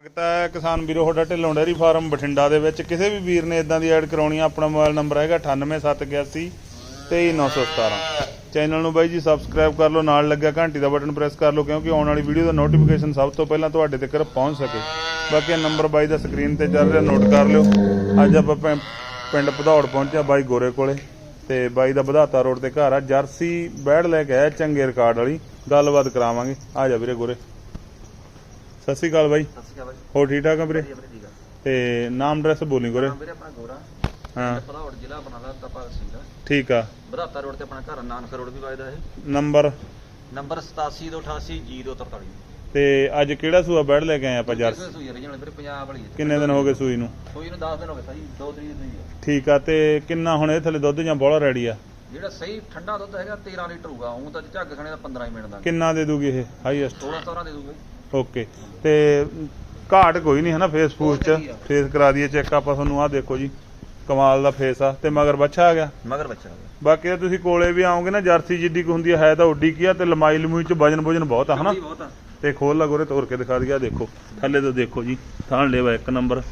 ਸਵਾਗਤ ਹੈ ਕਿਸਾਨ ਵੀਰੋ, ਤੁਹਾਡਾ ਢਿੱਲੋਂ ਡੈਰੀ ਫਾਰਮ ਬਠਿੰਡਾ ਦੇ ਵਿੱਚ। ਕਿਸੇ ਵੀ ਵੀਰ ਨੇ ਇਦਾਂ ਦੀ ਐਡ ਕਰਾਉਣੀ ਆ, ਆਪਣਾ ਮੋਬਾਈਲ ਨੰਬਰ ਹੈਗਾ 98781 23917 ਚੈਨਲ ਨੂੰ ਬਾਈ ਜੀ ਸਬਸਕ੍ਰਾਈਬ ਕਰ ਲਓ, ਨਾਲ ਲੱਗਿਆ ਘੰਟੀ ਦਾ ਬਟਨ ਪ੍ਰੈਸ ਕਰ ਲਓ, ਕਿਉਂਕਿ ਆਉਣ ਵਾਲੀ ਵੀਡੀਓ ਦਾ ਨੋਟੀਫਿਕੇਸ਼ਨ ਸਭ ਤੋਂ ਪਹਿਲਾਂ ਤੁਹਾਡੇ ਤੱਕ ਪਹੁੰਚ ਸਕੇ। ਬਾਕੀ ਨੰਬਰ ਬਾਈ ਦਾ ਸਕਰੀਨ ਤੇ ਚੱਲ ਰਿਹਾ, ਨੋਟ ਕਰ ਲਿਓ। ਅੱਜ ਆਪਾਂ ਪਿੰ- ਪਿੰਡ ਭਦੌੜ ਪਹੁੰਚਿਆ ਬਾਈ ਗੋਰੇ ਕੋਲੇ, ਤੇ ਬਾਈ ਦਾ ਵਧਾਤਾ ਰੋਡ ਤੇ ਘਰ ਆ, ਜਰਸੀ ਬੈੜ ਲੈ ਕੇ ਆਇਆ, ਚੰਗੇ ਰਿਕਾਰਡ ਵਾਲੀ। ਗੱਲਬਾਤ ਕਰਾਵਾਂਗੇ। ਆ ਜਾ ਵੀਰੇ ਗੋਰੇ। ਸਤਿ ਸ਼੍ਰੀ ਅਕਾਲ ਬਾਈ। ਸਤਿ ਸ਼੍ਰੀ ਅਕਾਲ ਬਾਈ। ਹੋ ਠੀਕ ਠਾਕ ਆ ਵੀਰੇ? ਵਧੀਆ ਵੀਰੇ ਠੀਕ ਆ। ਤੇ ਨਾਮ ਐਡਰੈਸ ਬੋਲੀ ਗੋਰੇ ਨਾਮ ਵੀਰੇ ਆਪਣਾ ਗੋਰਾ। ਹਾਂ। ਪਧੌੜ ਜ਼ਿਲ੍ਹਾ ਬਨਾਲਾ ਤਪਾ ਸਿੰਘ ਦਾ ਠੀਕ ਆ। ਬਰਾਤਾ ਰੋਡ ਤੇ ਆਪਣਾ ਘਰ ਨਾਨਕ ਰੋਡ ਵੀ ਵੱਜਦਾ ਇਹ। ਨੰਬਰ? ਨੰਬਰ 87288043 ਤੇ ਅੱਜ ਕਿਹੜਾ ਸੂਆ ਬੈੜ ਲੈ ਕੇ ਆਏ ਆਪਾਂ ਜਰਸੀ? ਸੂਈ ਪੰਜਾਬ ਵਾਲੀ ਕਿੰਨੇ ਦਿਨ ਹੋ ਗਏ ਸੂਈ ਨੂੰ? ਸੂਈ ਨੂੰ 10 ਦਿਨ ਹੋ ਗਏ ਸਾਈ 2 ਤਰੀਕ ਦੀ ਹੈ ਠੀਕ ਆ ਤੇ ਕਿੰਨਾ ਹੁਣ ਇਹ ਥੱਲੇ ਦੁੱਧ ਜਾਂ ਬੋਲਾ ਰੈਡੀ ਆ? ਜਿਹੜਾ ਸਹੀ ਠੰਡਾ ਦੁੱਧ ਹੈਗਾ 13 ਲੀਟਰ ਹੋਊਗਾ। ਉਹ ਤਾਂ ਝੱਗ ਖਣੇ ਦਾ 15 ਹੀ ਮਿੰਟ ਦਾ। ਕਿੰਨਾ ਦੇ ਦੂਗੀ ਇਹ ਹਾਈਐਸਟ 16 17 ਦੇ ਦੂਗੇ। ਓਕੇ। ਤੇ ਘਾਟ ਕੋਈ ਨਹੀਂ ਹੈ ਨਾ ਫੇਸ ਫੂਸ ਚ ਆ। ਫੇਸ ਕਰਾ ਦਈਏ ਚੈੱਕ ਆਪਾਂ ਤੁਹਾਨੂੰ ਆਹ ਦੇਖੋ ਜੀ ਕਮਾਲ ਦਾ ਫੇਸ ਆ। ਤੇ ਮਗਰ ਬੱਚਾ ਆ ਗਿਆ? ਮਗਰ ਬੱਚਾ ਹੋਇਆ। ਬਾਕੀ ਤਾਂ ਤੁਸੀਂ ਕੋਲੇ ਵੀ ਆਓਗੇ ਨਾ ਜਰਸੀ ਜਿੱਡੀ ਕੁ ਹੁੰਦੀ ਆ, ਹੈ ਤਾਂ ਉੱਡੀ ਕੀ ਆ ਤੇ ਲਮਾਈ ਲਮੂਈ ਚ ਵਜਨ ਵਜਨ ਬਹੁਤ ਆ ਹਨਾ? ਆ। ਤੇ ਖੋਲ ਲਾ ਗੋਰੇ ਤੋੜ ਕੇ ਦਿਖਾ ਦਿਆ ਦੇਖੋ। ਥੱਲੇ ਤੋਂ ਦੇਖੋ ਜੀ ਥਾਣ ਲੇਵਾ ਇੱਕ ਨੰਬਰ।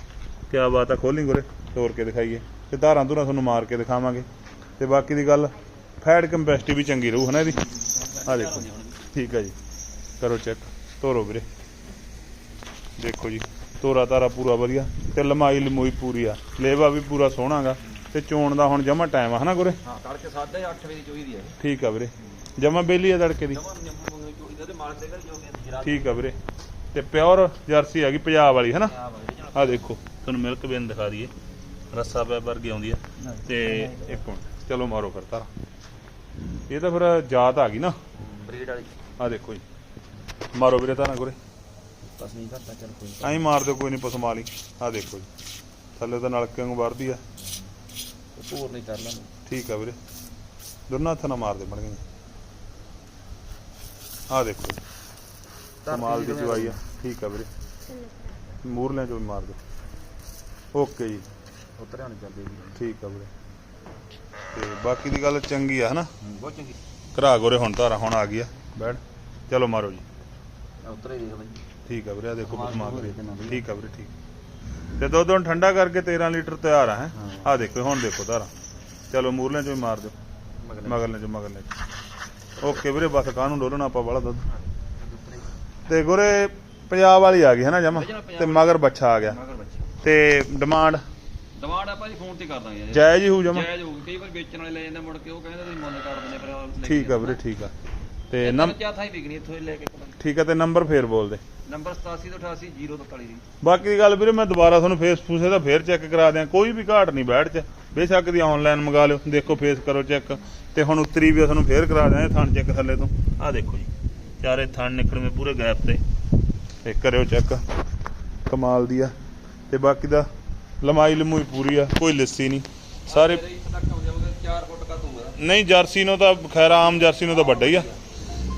ਕਿਆ ਬਾਤ ਆ ਖੋਲੀ ਗੋਰੇ ਤੋੜ ਕੇ ਦਿਖਾਈਏ। ਤੇ ਧਾਰਾਂ ਧੁਰਾਂ ਤੁਹਾਨੂੰ ਮਾਰ ਕੇ ਦਿਖਾਵਾਂਗੇ। ਤੇ ਬਾਕੀ ਦੀ ਗੱਲ ਫੈਟ ਕੰਪੈਸਿਟੀ ਵੀ ਚੰਗੀ ਰਹੂ ਹਨਾ ਇਹਦੀ? ਆ ਦੇਖੋ। ਠੀਕ ਆ ਜੀ। ਕਰੋ ਚੈੱਕ ਤੋਰੋ ਵੀਰੇ। ਦੇਖੋ ਜੀ ਤੋਰਾ ਤਾਰਾ ਪੂਰਾ ਵਧੀਆ ਤੇ ਲਮਾਈ ਲਮੂਈ ਪੂਰੀ ਆ। ਲੇਵਾ ਵੀ ਪੂਰਾ ਸੋਹਣਾਗਾ ਤੇ ਚੋਣ ਦਾ ਹੁਣ ਜਮਾ ਟਾਈਮ ਆ ਹਨਾ ਗੋਰੇ? ਹਾਂ ਤੜਕੇ 8:30 ਵਜੇ ਦੀ ਚੋਈ ਦੀ ਹੈ ਠੀਕ ਆ ਵੀਰੇ। ਜਮਾ ਬੇਲੀ ਆ ਤੜਕੇ ਦੀ। ਠੀਕ ਆ ਵੀਰੇ। ਤੇ ਪਿਓਰ ਜਰਸੀ ਹੈਗੀ ਪੰਜਾਬ ਵਾਲੀ ਹਨਾ? ਆ ਆ ਦੇਖੋ ਤੁਹਾਨੂੰ ਮਿਲਕ ਬੇਨ ਦਿਖਾ ਦਈਏ। ਰੱਸਾ ਪੈ ਵਰਗੀ ਆਉਂਦੀ ਆ। ਤੇ ਇੱਕ ਮਿੰਟ ਚਲੋ ਮਾਰੋ ਫਿਰ ਤਾਰਾ। ਇਹ ਤਾਂ ਫਿਰ ਜਾਤ ਆ ਗਈ ਨਾ। ਬਰੀਡ ਵਾਲੀ। ਆ ਦੇਖੋ ਜੀ। ਮਾਰੋ ਵੀਰੇ ਤਾਰਾ ਗੁਰੇ ਬਸ ਨਹੀਂ ਕਰਦਾ ਚੱਲ ਕੋਈ ਐਂ ਮਾਰ ਦਿਓ ਕੋਈ ਨਹੀਂ ਪਸਮਾ ਲਈ। ਆ ਦੇਖੋ ਜੀ। ਥੱਲੇ ਤਾਂ ਨਲਕੇ ਨੂੰ ਵਰਦੀ ਆ। ਪੂਰ ਨਹੀਂ ਕਰ ਲੈਂਦਾ ਠੀਕ ਆ ਵੀਰੇ। ਦੋਨਾਂ ਹੱਥਾਂ ਨਾਲ ਮਾਰ ਦੇ ਬਣ ਗਏ ਆ ਦੇਖੋ। ਜੀ ਕਮਾਲ ਦੀ ਚਵਾਈ ਆ। ਠੀਕ ਆ ਵੀਰੇ। ਮੂਰਲਿਆਂ ਚੋਂ ਵੀ ਮਾਰ ਦਿਓ। ਓਕੇ ਜੀ। ਉਤਰਿਆ ਨਹੀਂ ਚੱਲਦੀ ਠੀਕ ਆ ਵੀਰੇ। ਤੇ ਬਾਕੀ ਦੀ ਗੱਲ ਚੰਗੀ ਆ ਹਨਾ? ਬਹੁਤ ਚੰਗੀ। ਘਰਾ ਗੋਰੇ ਹੁਣ ਧਾਰਾ ਹੁਣ ਆ ਗਈ ਆ। ਬੈਠ। ਚਲੋ ਮਾਰੋ ਜੀ। ਉਤਰੇ ਦੇਖ ਬਾਈ। ਠੀਕ ਆ ਵੀਰੇ ਆ ਦੇਖੋ ਕਮਾਲ ਬਸਮਾ ਦੀ ਕਰੀ ਹੋਈ ਤੇ ਠੀਕ ਆ ਵੀਰੇ ਠੀਕ। ਤੇ ਦੁੱਧ ਹੁਣ ਠੰਡਾ ਕਰਕੇ 13 ਲੀਟਰ ਤਿਆਰ ਆ ਹੈ। ਆ ਦੇਖੋ ਹੁਣ ਦੇਖੋ ਧਾਰਾ। ਚਲੋ ਮੂਰਲਿਆਂ ਚੋਂ ਮਾਰ ਦਿਓ। ਮਗਰ ਮਗਰਲੇ ਚੋਂ ਮਗਰਲੇ ਚੋਂ। ਓਕੇ ਵੀਰੇ ਬਸ ਕਾਹਨੂੰ ਡੋਲਣਾ ਆਪਾਂ ਵਾਲਾ ਦੁੱਧ? ਤੇ ਗੋਰੇ ਪੰਜਾਬ ਵਾਲੀ ਆ ਗਈ ਹੈ ਨਾ ਜਮਾ? ਤੇ ਮਗਰ ਬੱਚਾ ਆ ਗਿਆ। ਮਗਰ ਬੱਚਾ ਤੇ ਡਿਮਾਂਡ? ਡਿਮਾਂਡ ਆਪਾਂ ਜੀ ਫੋਨ ਤੇ ਕਰ ਦਾਂਗੇ ਜਾਇਜ਼ ਹੀ ਹੋਊ ਜਮਾ। ਜਾਇਜ਼ ਹੋਊ। ਕਈ ਵਾਰ ਵੇਚਣ ਵਾਲੇ ਲੈ ਜਾਂਦੇ ਮੁੜ ਕੇ ਉਹ ਕਹਿੰਦੇ ਤੁਸੀਂ ਮੁੱਲ ਕਰ ਦਿੰਦੇ ਕੇ ਠੀਕ ਆ। ਵੀਰੇ ਠੀਕ ਆ। ਤੇ ਜਾਂਦੇ। ਨੰਬ ਤਿੰਨ ਚਾਰ ਥਾਂ ਹੀ ਵਿਕਣੀ ਇੱਥੋਂ ਹੀ ਲੈ ਕੇ ਠੀਕ ਆ ਤੇ ਨੰਬਰ ਫੇਰ ਬੋਲ ਦੇ ਨੰਬਰ 87 ਤੋਂ 88 043 ਦੀ। ਬਾਕੀ ਦੀ ਗੱਲ ਵੀਰੇ ਮੈਂ ਦੁਬਾਰਾ ਤੁਹਾਨੂੰ ਫੇਸ ਫੂਸ ਇਹਦਾ ਫੇਰ ਚੈੱਕ ਕਰਾ ਦਿਆਂ। ਕੋਈ ਵੀ ਘਾਟ ਨਹੀਂ ਬੈਠ ਚ। ਬੇਸ਼ੱਕ ਦੀ ਆਨਲਾਈਨ ਮੰਗਾ ਲਿਓ। ਦੇਖੋ ਫੇਸ ਕਰੋ ਚੈੱਕ ਤੇ ਹੁਣ ਉਤਰੀ ਵੀ ਤੁਹਾਨੂੰ ਫੇਰ ਕਰਾ ਦਿਆਂ ਇਹ ਥਣ ਚੈੱਕ ਥੱਲੇ ਤੋਂ। ਆਹ ਦੇਖੋ ਜੀ। ਚਾਰੇ ਥਣ ਨਿਕਲਵੇਂ ਪੂਰੇ ਗੈਪ ਤੇ। ਤੇ ਕਰਿਓ ਚੈੱਕ ਕਮਾਲ ਦੀ ਆ। ਤੇ ਬਾਕੀ ਦਾ ਲਮਾਈ ਲਮੂਈ ਪੂਰੀ ਆ ਕੋਈ ਲਿੱਸੀ ਨਹੀਂ। ਸਾਰੇ ਇੱਥੇ ਤੱਕ ਹੋ ਜਾਓਗੇ 4 ਫੁੱਟ ਕਾ ਦੂਗਾ ਨਹੀਂ ਜਰਸੀ ਨੂੰ ਤਾਂ ਖੈਰ ਆਮ ਜਰਸੀ ਨੂੰ ਤਾਂ ਵੱਡਾ ਹੀ ਆ।